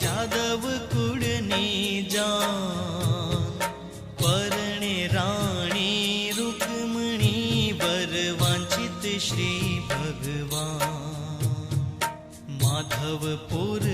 જાદવ કુળની જાન પરણે રાણી રૂકમણી વર વાંછિત શ્રી ભગવાન. માધવપુર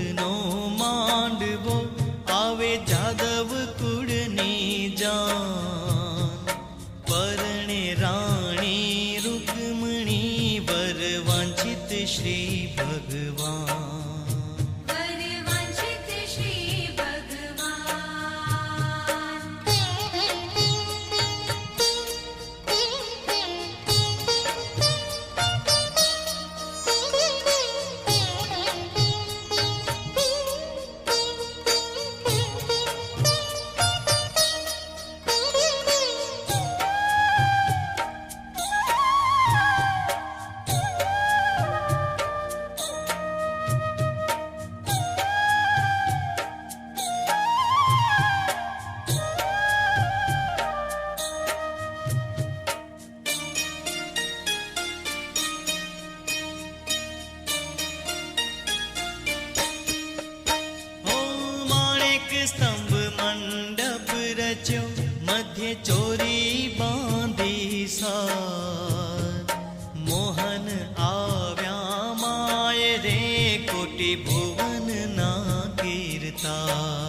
Allah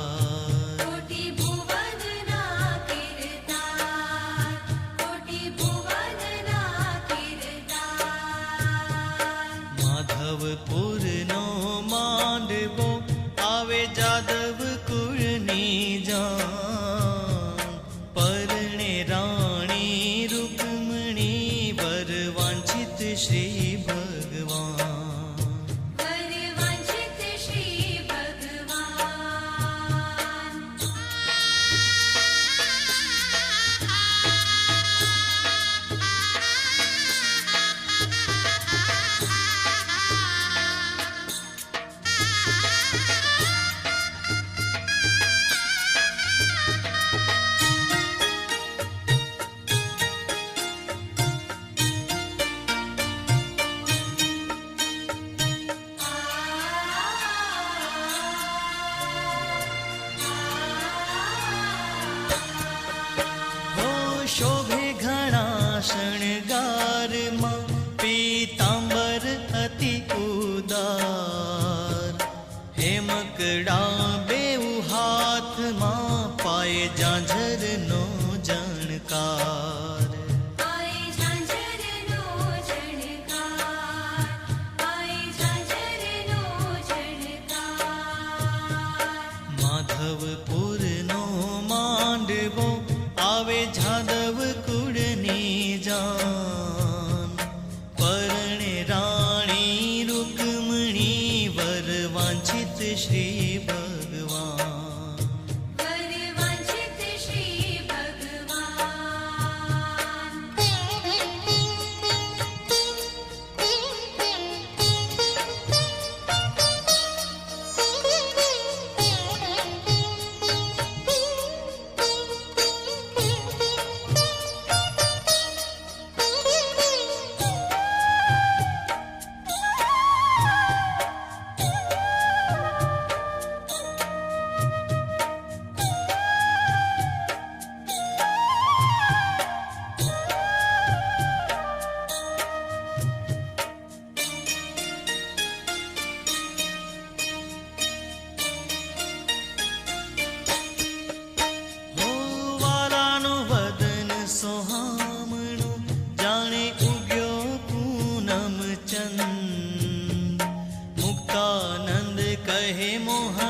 आत्मा पाए जांझ है मोहन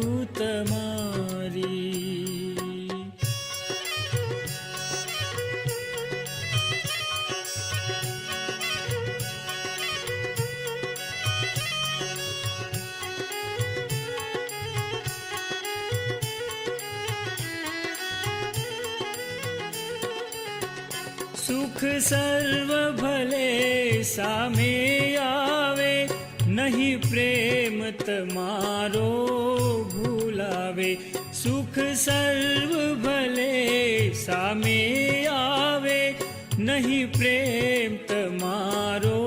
સુખ સર્વ ભલે સામે આવે, નહીં પ્રેમ તમારો ભૂલાવે. સુખ સર્વ ભલે સામે આવે, નહીં પ્રેમ તમારો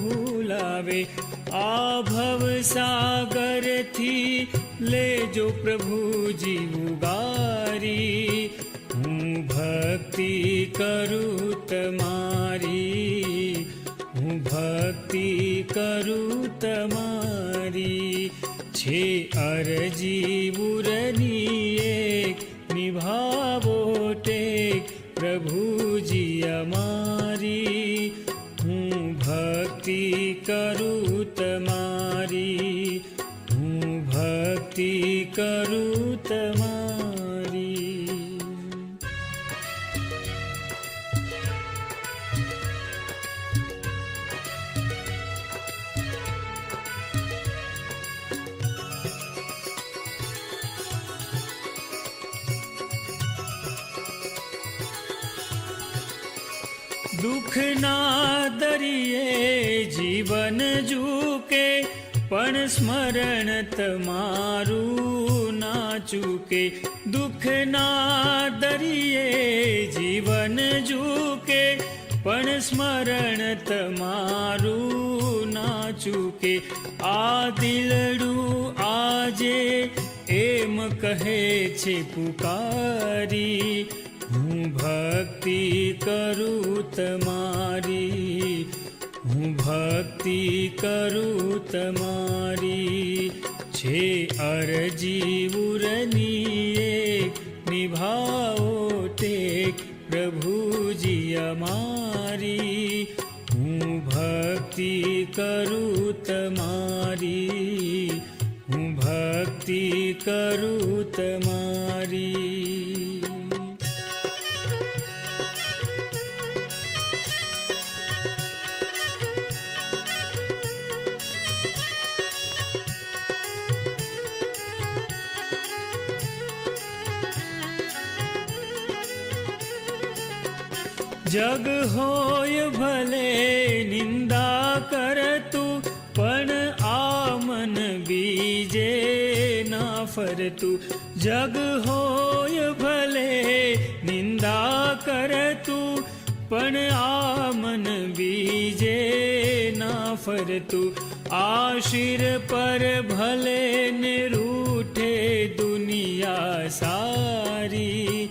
ભૂલાવે. આ ભવ સાગરથી લેજો પ્રભુજી ઉગારી હું ભક્તિ કરું તમારી હું ભક્તિ કરું તમારી છે અરજી બુરની એક, નિભાવો ટેક, પ્રભુજી અમારી. હું ભક્તિ કરું તમારી હું ભક્તિ કરું તમારી દુઃખના દરિયે જીવન ઝૂકે પણ સ્મરણ તમારું ના ચૂકે દુઃખના દરિયે જીવન ઝૂકે પણ સ્મરણ તમારું ના ચૂકે આ દિલડું આજે એમ કહે છે પુકારી હું ભક્તિ કરું તમારી હું ભક્તિ કરું તમારી છે અરજી ઉરની નિભાવો ટેક પ્રભુજી અમારી. હું ભક્તિ કરું તમારી હું ભક્તિ કરું તમારી જગ હોય ભલે નિંદા કરતું પણ આ મન બીજે ના ફરતું જગ હોય ભલે નિંદા કરતું પણ આ મન બીજે ના ફરતું આ શિર પર ભલે ને રૂઠે દુનિયા સારી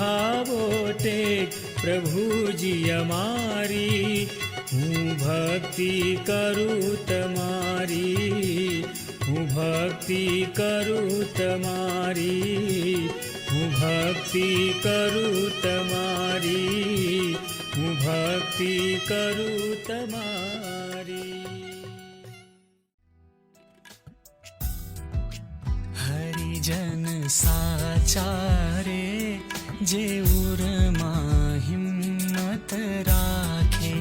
भावो टेक प्रभु जी अमारी हूँ भक्ति करू तमारी हूँ भक्ति करू तमारी हूँ भक्ति करू तमारी हूँ भक्ति करू तमारी हरिजन साचारे जेऊर माँ हिम्मत राखे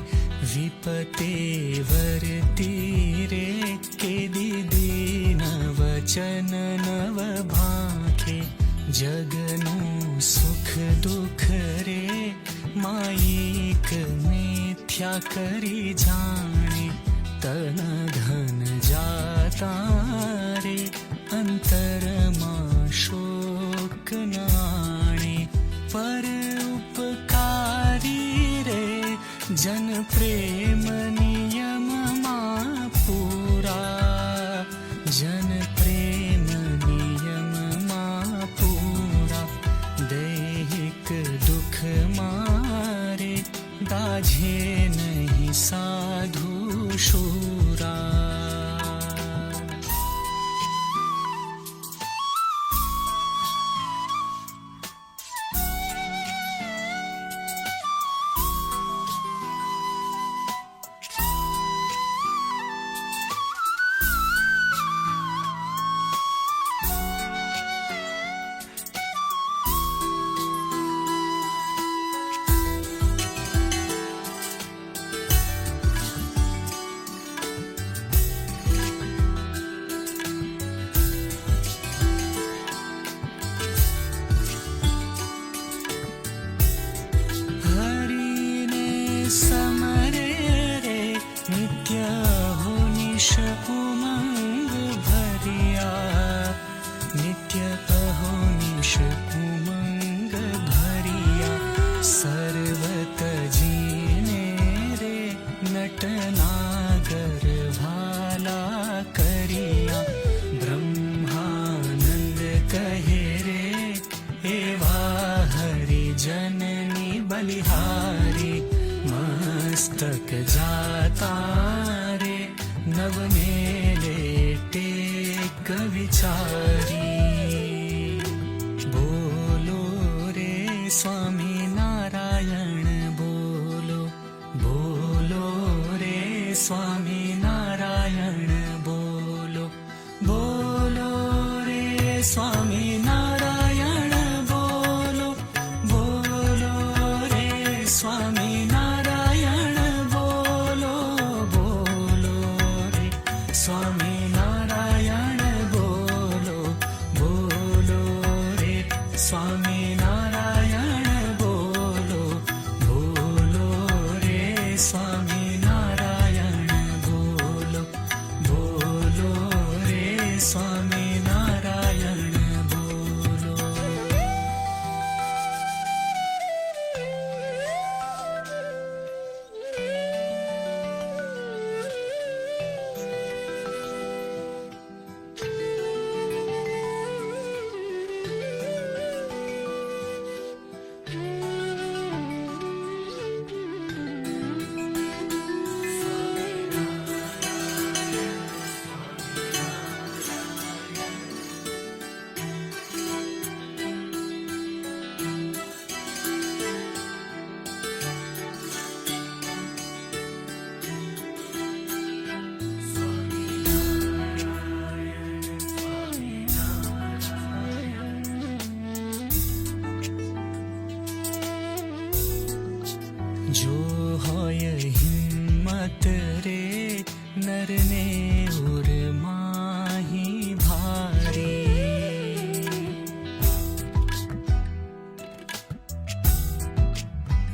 विपतेवर तीरे के दीदी नव चन नव भाखे। जगनु सुख दुख रे माईक मिथ्या करी जाने। तन घन जाता रे, अंतर जन प्रेम तारे रे नवने विचारी। बोलो रे स्वामी नारायण बोलो। बोलो रे स्वामी नारायण बोलो। बोलो रे स्वामी नारायण बोलो। बोलो रे स्वामी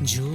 Jewel.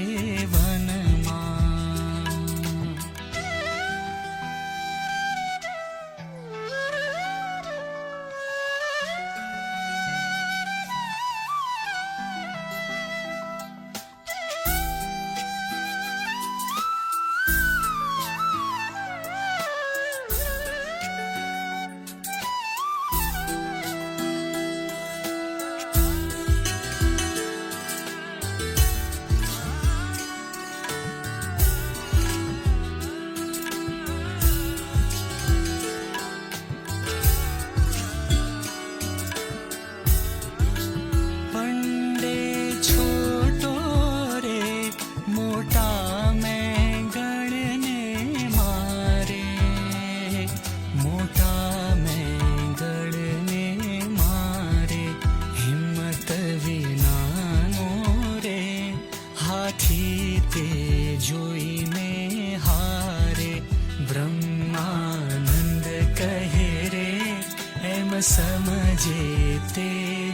जेते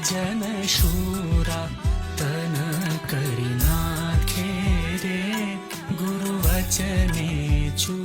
जनशूरा तन करिनाखे रे गुरुवचने चू